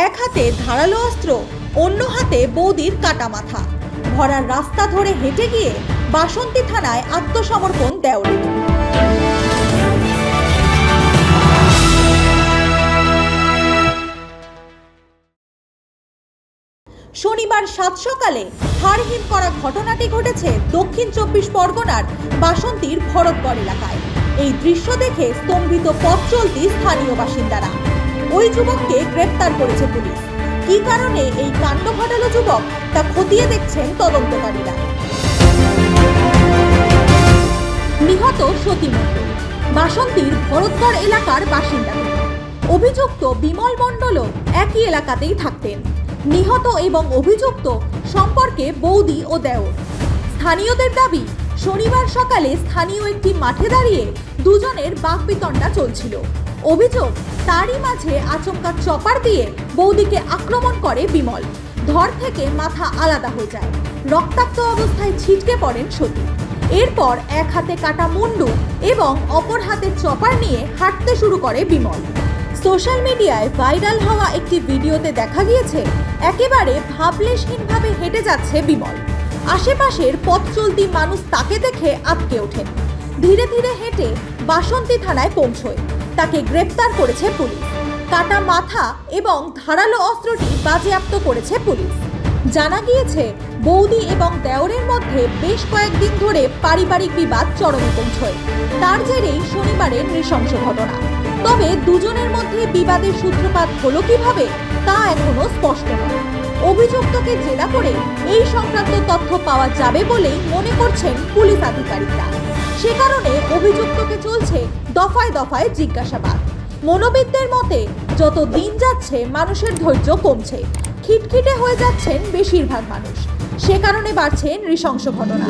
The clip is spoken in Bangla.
এক হাতে ধারালো অস্ত্র, অন্য হাতে বৌদির কাটা মাথা। ভরার রাস্তা ধরে হেঁটে গিয়ে বাসন্তী থানায় আত্মসমর্পণ দেওরে শনিবার সাত সকালে হাড়হিম করা ঘটনাটি ঘটেছে দক্ষিণ চব্বিশ পরগনার বাসন্তীর ভরতগড় এলাকায়। এই দৃশ্য দেখে স্তম্ভিত পথ চলতি স্থানীয় বাসিন্দারা। ওই যুবককে গ্রেপ্তার করেছে পুলিশ। কী কারণে এই কাণ্ড ঘটালো যুবক, তা খতিয়ে দেখছেন তদন্তকারীরা। নিহত সতী বাসন্তীর ভরতগড় এলাকার বাসিন্দা। অভিযুক্ত বিমল মণ্ডলও একই এলাকাতেই থাকতেন। নিহত এবং অভিযুক্ত সম্পর্কে বৌদি ও দেওর। স্থানীয়দের দাবি শনিবার সকালে স্থানীয় একটি মাঠে দাঁড়িয়ে দুজনের বাকবিতণ্ডা চলছিল। অভিযোগ, তারই মাঝে আচমকা চপার দিয়ে বৌদিকে আক্রমণ করে বিমল। ধর থেকে মাথা আলাদা হয়ে যায়। রক্তাক্ত অবস্থায় ছিটকে পড়েন সতী। এরপর এক হাতে কাটা মুন্ডু এবং অপর হাতে চপার নিয়ে হাঁটতে শুরু করে বিমল। সোশ্যাল মিডিয়ায় ভাইরাল হওয়া একটি ভিডিওতে দেখা গিয়েছে, একেবারে ভাবলেশহীনভাবে হেঁটে যাচ্ছে বিমল। আশেপাশের পথ চলতি মানুষ তাকে দেখে আটকে ওঠেন ধীরে ধীরে হেঁটে বাসন্তী থানায় পৌঁছয়। তাকে গ্রেপ্তার করেছে পুলিশ। কাটা মাথা এবং ধারালো অস্ত্রটি বাজেয়াপ্ত করেছে পুলিশ। জানা গিয়েছে, বৌদি এবং দেওরের মধ্যে বেশ কয়েকদিন ধরে পারিবারিক বিবাদ চরমে পৌঁছয়। তার জেরেই শনিবারের নৃশংস ঘটনা। তবে দুজনের মধ্যে বিবাদের সূত্রপাত হলো কীভাবে, তা এখনও স্পষ্ট নয়। অভিযুক্তকে জেরা করে এই সংক্রান্ত তথ্য পাওয়া যাবে বলেই মনে করছেন পুলিশ আধিকারিকরা। সে কারণে অভিযুক্তকে চলছে দফায় দফায় জিজ্ঞাসাবাদ। মনোবিদদের মতে, যত দিন যাচ্ছে, মানুষের ধৈর্য কমছে। খিটখিটে হয়ে যাচ্ছেন বেশিরভাগ মানুষ। সে কারণে বাড়ছে নৃশংস ঘটনা।